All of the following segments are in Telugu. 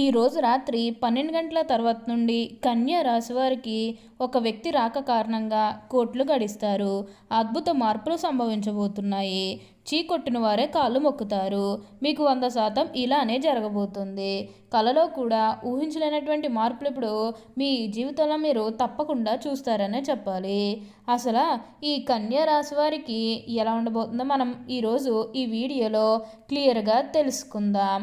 ఈ రోజు రాత్రి పన్నెండు గంటల తర్వాత నుండి కన్యా రాశి వారికి ఒక వ్యక్తి రాక కారణంగా కోట్లు గడిస్తారు. అద్భుత మార్పులు సంభవించబోతున్నాయి. చీకొట్టిన వారే కాళ్ళు మొక్కుతారు. మీకు వంద శాతం ఇలానే జరగబోతుంది. కలలో కూడా ఊహించలేనటువంటి మార్పులు ఇప్పుడు మీ జీవితంలో మీరు తప్పకుండా చూస్తారనే చెప్పాలి. అసలు ఈ కన్యా రాశి వారికి ఎలా ఉండబోతుందో మనం ఈరోజు ఈ వీడియోలో క్లియర్గా తెలుసుకుందాం.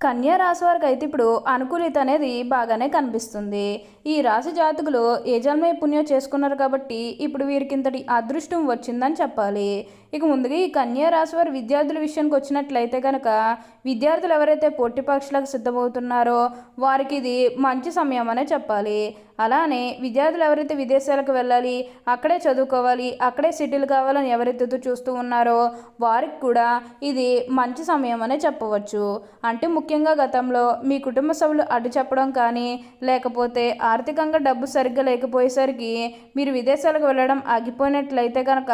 కన్యా రాశి వారికి అయితే ఇప్పుడు అనుకూలిత అనేది బాగానే కనిపిస్తుంది. ఈ రాశి జాతకులు ఏ జన్మే పుణ్యం చేసుకున్నారు కాబట్టి ఇప్పుడు వీరికి ఇంతటి అదృష్టం వచ్చిందని చెప్పాలి. ఇక ముందుగా ఈ కన్యా రాశి వారి విద్యార్థుల విషయానికి వచ్చినట్లయితే కనుక విద్యార్థులు ఎవరైతే పోటీ పరీక్షలకు సిద్ధమవుతున్నారో వారికి ఇది మంచి సమయం అనే చెప్పాలి. అలానే విద్యార్థులు ఎవరైతే విదేశాలకు వెళ్ళాలి అక్కడే చదువుకోవాలి అక్కడే సెటిల్ కావాలని ఎవరైతే చూస్తూ ఉన్నారో వారికి కూడా ఇది మంచి సమయం అనే చెప్పవచ్చు. అంటే ముఖ్యంగా గతంలో మీ కుటుంబ సభ్యులు అడ్డు చెప్పడం కానీ లేకపోతే ఆర్థికంగా డబ్బు సరిగ్గా లేకపోయేసరికి మీరు విదేశాలకు వెళ్ళడం ఆగిపోయినట్లయితే కనుక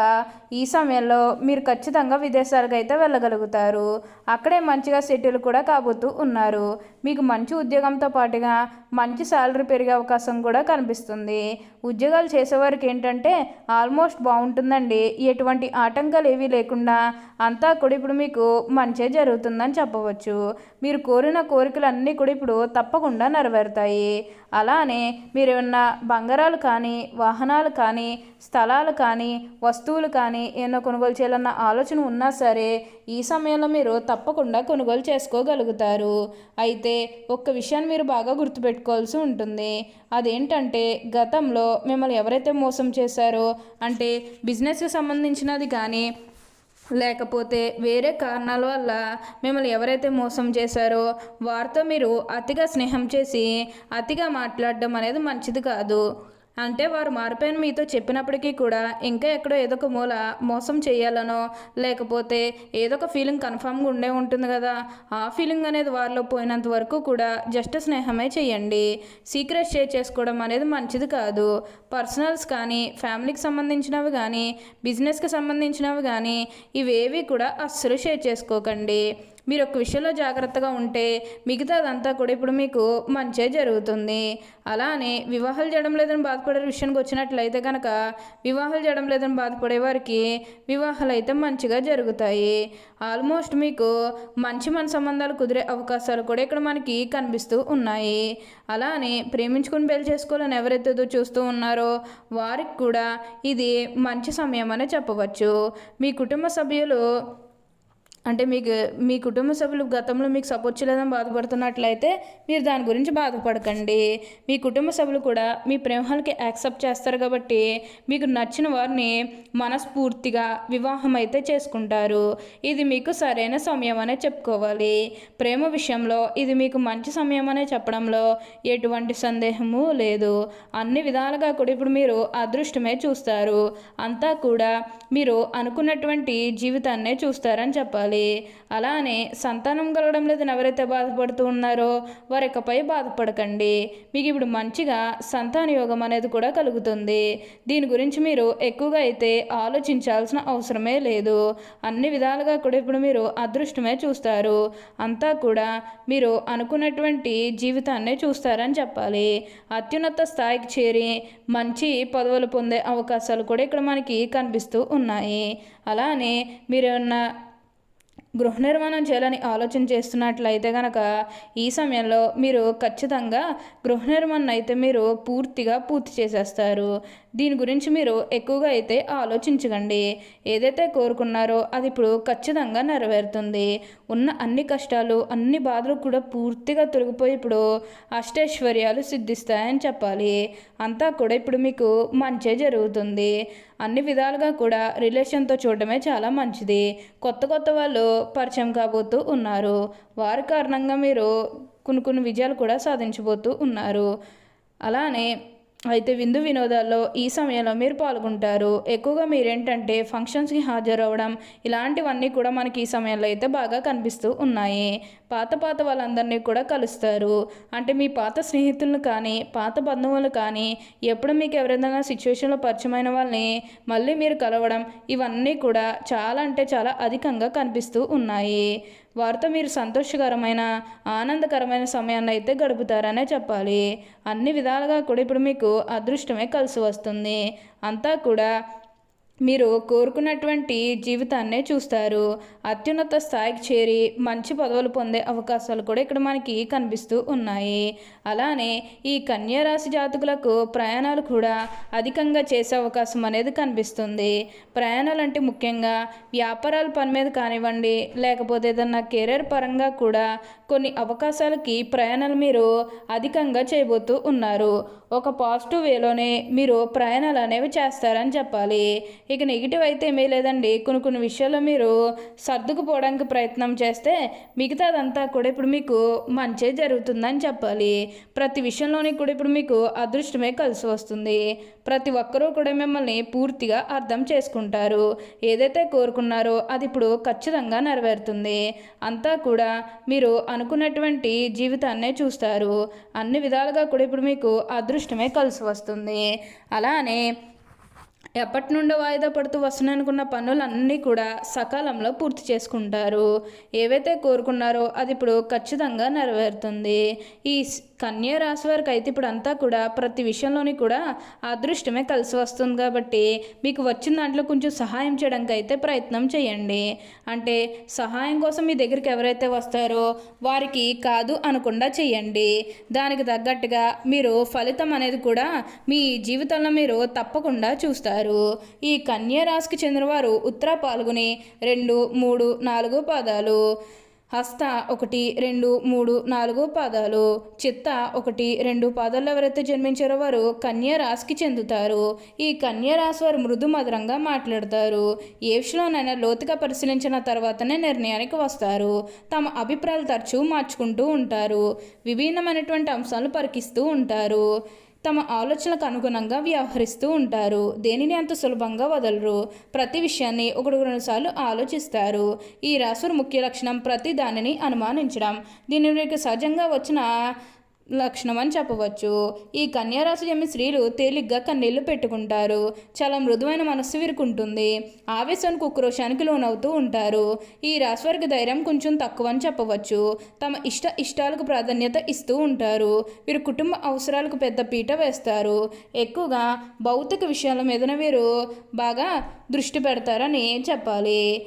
ఈ సమయంలో మీరు ఖచ్చితంగా విదేశాలకు అయితే వెళ్ళగలుగుతారు. అక్కడే మంచిగా సెటిల్ కూడా కాబోతూ ఉన్నారు. మీకు మంచి ఉద్యోగంతో పాటుగా మంచి శాలరీ పెరిగే అవకాశం కూడా కూడా కనిపిస్తుంది. ఉద్యోగాలు చేసేవారికి ఏంటంటే ఆల్మోస్ట్ బాగుంటుందండి. ఎటువంటి ఆటంకాలు ఏవీ లేకుండా అంతా కూడా ఇప్పుడు మీకు మంచే జరుగుతుందని చెప్పవచ్చు. మీరు కోరిన కోరికలు అన్నీ కూడా ఇప్పుడు తప్పకుండా నెరవేరుతాయి. అలానే మీరు ఏమన్నా బంగారాలు కానీ వాహనాలు కానీ స్థలాలు కానీ వస్తువులు కానీ ఏమన్నా కొనుగోలు చేయాలన్న ఆలోచన ఉన్నా సరే ఈ సమయంలో మీరు తప్పకుండా కొనుగోలు చేసుకోగలుగుతారు. అయితే ఒక్క విషయాన్ని మీరు బాగా గుర్తుపెట్టుకోవాల్సి ఉంటుంది. ఏంటంటే గతంలో మిమ్మల్ని ఎవరైతే మోసం చేశారో అంటే బిజినెస్కి సంబంధించినది కానీ లేకపోతే వేరే కారణాల వల్ల మిమ్మల్ని ఎవరైతే మోసం చేశారో వారితో మీరు అతిగా స్నేహం చేసి అతిగా మాట్లాడడం అనేది మంచిది కాదు. అంటే వారు మారిపోయిన మీతో చెప్పినప్పటికీ కూడా ఇంకా ఎక్కడో ఏదో ఒక మూల మోసం చేయాలనో లేకపోతే ఏదో ఒక ఫీలింగ్ కన్ఫామ్గా ఉండే ఉంటుంది కదా ఆ ఫీలింగ్ అనేది వారిలో పోయినంత వరకు కూడా జస్ట్ స్నేహమే చేయండి. సీక్రెట్ షేర్ చేసుకోవడం అనేది మంచిది కాదు. పర్సనల్స్ కానీ ఫ్యామిలీకి సంబంధించినవి కానీ బిజినెస్కి సంబంధించినవి కానీ ఇవేవి కూడా అస్సలు షేర్ చేసుకోకండి. మీరు ఒక విషయంలో జాగ్రత్తగా ఉంటే మిగతాదంతా కూడా ఇప్పుడు మీకు మంచే జరుగుతుంది. అలానే వివాహాలు చేయడం లేదని బాధపడే విషయానికి వచ్చినట్లయితే కనుక వివాహాలు చేయడం లేదని బాధపడే వారికి వివాహాలు అయితే మంచిగా జరుగుతాయి. ఆల్మోస్ట్ మీకు మంచి మన సంబంధాలు కుదిరే అవకాశాలు కూడా ఇక్కడ మనకి కనిపిస్తూ ఉన్నాయి. అలానే ప్రేమించుకుని పెళ్ళి చేసుకోవాలని ఎవరైతే చూస్తూ ఉన్నారో వారికి కూడా ఇది మంచి సమయం అని చెప్పవచ్చు. మీ కుటుంబ సభ్యులు అంటే మీకు మీ కుటుంబ సభ్యులు గతంలో మీకు సపోర్ట్ చేయలేదని బాధపడుతున్నట్లయితే మీరు దాని గురించి బాధపడకండి. మీ కుటుంబ సభ్యులు కూడా మీ ప్రేమలకి యాక్సెప్ట్ చేస్తారు కాబట్టి మీకు నచ్చిన వారిని మనస్ఫూర్తిగా వివాహం అయితే చేసుకుంటారు. ఇది మీకు సరైన సమయం అనే చెప్పుకోవాలి. ప్రేమ విషయంలో ఇది మీకు మంచి సమయం అనే చెప్పడంలో ఎటువంటి సందేహము లేదు. అన్ని విధాలుగా కూడా ఇప్పుడు మీరు అదృష్టమే చూస్తారు. అంతా కూడా మీరు అనుకున్నటువంటి జీవితాన్నే చూస్తారని చెప్పాలి. అలానే సంతానం కలగడం లేదని ఎవరైతే బాధపడుతూ ఉన్నారో వారి యొక్కపై బాధపడకండి. మీకు ఇప్పుడు మంచిగా సంతాన యోగం అనేది కూడా కలుగుతుంది. దీని గురించి మీరు ఎక్కువగా అయితే ఆలోచించాల్సిన అవసరమే లేదు. అన్ని విధాలుగా కూడా ఇప్పుడు మీరు అదృష్టమే చూస్తారు. అంతా కూడా మీరు అనుకున్నటువంటి జీవితాన్నే చూస్తారని చెప్పాలి. అత్యున్నత స్థాయికి చేరి మంచి పదవులు పొందే అవకాశాలు కూడా ఇక్కడ మనకి కనిపిస్తూ ఉన్నాయి. అలానే మీరు ఏమన్నా గృహ నిర్మాణం చేయాలని ఆలోచన చేస్తున్నట్లయితే కనుక ఈ సమయంలో మీరు ఖచ్చితంగా గృహ నిర్మాణం అయితే మీరు పూర్తిగా పూర్తి చేసేస్తారు. దీని గురించి మీరు ఎక్కువగా అయితే ఆలోచించకండి. ఏదైతే కోరుకున్నారో అది ఇప్పుడు ఖచ్చితంగా నెరవేరుతుంది. ఉన్న అన్ని కష్టాలు అన్ని బాధలు కూడా పూర్తిగా తొలగిపోయి ఇప్పుడు అష్టైశ్వర్యాలు సిద్ధిస్తాయని చెప్పాలి. అంతా కూడా ఇప్పుడు మీకు మంచే జరుగుతుంది. అన్ని విధాలుగా కూడా రిలేషన్తో చూడటమే చాలా మంచిది. కొత్త కొత్త వాళ్ళు పరిచయం కాబోతూ ఉన్నారు. వారి కారణంగా మీరు కొన్ని కొన్ని విజయాలు కూడా సాధించబోతూ ఉన్నారు. అలానే అయితే విందు వినోదాల్లో ఈ సమయంలో మీరు పాల్గొంటారు. ఎక్కువగా మీరేంటంటే ఫంక్షన్స్కి హాజరవ్వడం ఇలాంటివన్నీ కూడా మనకి ఈ సమయంలో అయితే బాగా కనిపిస్తూ ఉన్నాయి. పాత పాత వాళ్ళందరినీ కూడా కలుస్తారు. అంటే మీ పాత స్నేహితులను కానీ పాత బంధువులు కానీ ఎప్పుడు మీకు ఎవరైనా సిచ్యువేషన్లో పరిచయమైన వాళ్ళని మళ్ళీ మీరు కలవడం ఇవన్నీ కూడా చాలా అంటే చాలా అధికంగా కనిపిస్తూ ఉన్నాయి. వారితో మీరు సంతోషకరమైన ఆనందకరమైన సమయాన్ని అయితే గడుపుతారనే చెప్పాలి. అన్ని విధాలుగా కూడా ఇప్పుడు మీకు అదృష్టమే కలిసి వస్తుంది. అంతా కూడా మీరు కోరుకున్నటువంటి జీవితాన్నే చూస్తారు. అత్యున్నత స్థాయికి చేరి మంచి పదవులు పొందే అవకాశాలు కూడా ఇక్కడ మనకి కనిపిస్తూ ఉన్నాయి. అలానే ఈ కన్యారాశి జాతకులకు ప్రయాణాలు కూడా అధికంగా చేసే అవకాశం అనేది కనిపిస్తుంది. ప్రయాణాలు అంటే ముఖ్యంగా వ్యాపారాల పని మీద కానివ్వండి లేకపోతే ఏదన్నా కెరీర్ పరంగా కూడా కొన్ని అవకాశాలకి ప్రయాణాలు మీరు అధికంగా చేయబోతూ ఉన్నారు. ఒక పాజిటివ్ వేలోనే మీరు ప్రయాణాలు అనేవి చేస్తారని చెప్పాలి. ఇక నెగిటివ్ అయితే ఏమీ లేదండి. కొన్ని కొన్ని విషయాల్లో మీరు సర్దుకుపోవడానికి ప్రయత్నం చేస్తే మిగతాదంతా కూడా ఇప్పుడు మీకు మంచే జరుగుతుందని చెప్పాలి. ప్రతి విషయంలోని కూడా ఇప్పుడు మీకు అదృష్టమే కలిసి వస్తుంది. ప్రతి ఒక్కరూ కూడా మిమ్మల్ని పూర్తిగా అర్థం చేసుకుంటారు. ఏదైతే కోరుకున్నారో అది ఇప్పుడు ఖచ్చితంగా నెరవేరుతుంది. అంతా కూడా మీరు అనుకున్నటువంటి జీవితాన్నే చూస్తారు. అన్ని విధాలుగా కూడా ఇప్పుడు మీకు అదృష్టమే కలిసి వస్తుంది. అలానే ఎప్పటి నుండో వాయిదా పడుతూ వస్తున్నాయనుకున్న పనులన్నీ కూడా సకాలంలో పూర్తి చేసుకుంటారు. ఏవైతే కోరుకున్నారో అది ఇప్పుడు ఖచ్చితంగా నెరవేరుతుంది. ఈ కన్యా రాశి వారికి అయితే ఇప్పుడు అంతా కూడా ప్రతి విషయంలోని కూడా అదృష్టమే కలిసి వస్తుంది కాబట్టి మీకు వచ్చిన దాంట్లో కొంచెం సహాయం చేయడానికి అయితే ప్రయత్నం చేయండి. అంటే సహాయం కోసం మీ దగ్గరికి ఎవరైతే వస్తారో వారికి కాదు అనకుండా చేయండి. దానికి తగ్గట్టుగా మీరు ఫలితం అనేది కూడా మీ జీవితంలో మీరు తప్పకుండా చూస్తారు. ఈ కన్యా రాశికి చెందినవారు ఉత్తర పాల్గొని రెండు మూడు నాలుగు పాదాలు. హస్త ఒకటి రెండు మూడు నాలుగు పాదాలు. చిత్త ఒకటి రెండు పాదాల్లో ఎవరైతే జన్మించారో వారు కన్యా రాశికి చెందుతారు. ఈ కన్యా రాశి వారు మృదు మధురంగా మాట్లాడతారు. ఏ విషయంలోనైనా లోతుగా పరిశీలించిన తర్వాతనే నిర్ణయానికి వస్తారు. తమ అభిప్రాయాలు తరచూ మార్చుకుంటూ ఉంటారు. విభిన్నమైనటువంటి అంశాలను పరికిస్తూ ఉంటారు. తమ ఆలోచనలకు అనుగుణంగా వ్యవహరిస్తూ ఉంటారు. దేనిని అంత సులభంగా వదలరు. ప్రతి విషయాన్ని ఒకటి రెండు సార్లు ఆలోచిస్తారు. ఈ రాశుల ముఖ్య లక్షణం ప్రతి దానిని అనుమానించడం. దీని మీకు సహజంగా వచ్చిన లక్షణం అని చెప్పవచ్చు. ఈ కన్యారాశి జమి స్త్రీలు తేలిగ్గా కన్నీళ్ళు పెట్టుకుంటారు. చాలా మృదువైన మనస్సు విరుకుంటుంది ఆవేశానికి ఉక్రోషానికి లోనవుతూ ఉంటారు. ఈ రాశి వారికి ధైర్యం కొంచెం తక్కువ అని చెప్పవచ్చు. తమ ఇష్ట ఇష్టాలకు ప్రాధాన్యత ఇస్తూ ఉంటారు. వీరు కుటుంబ అవసరాలకు పెద్ద పీట వేస్తారు. ఎక్కువగా భౌతిక విషయాల మీదన వీరు బాగా దృష్టి పెడతారని చెప్పాలి.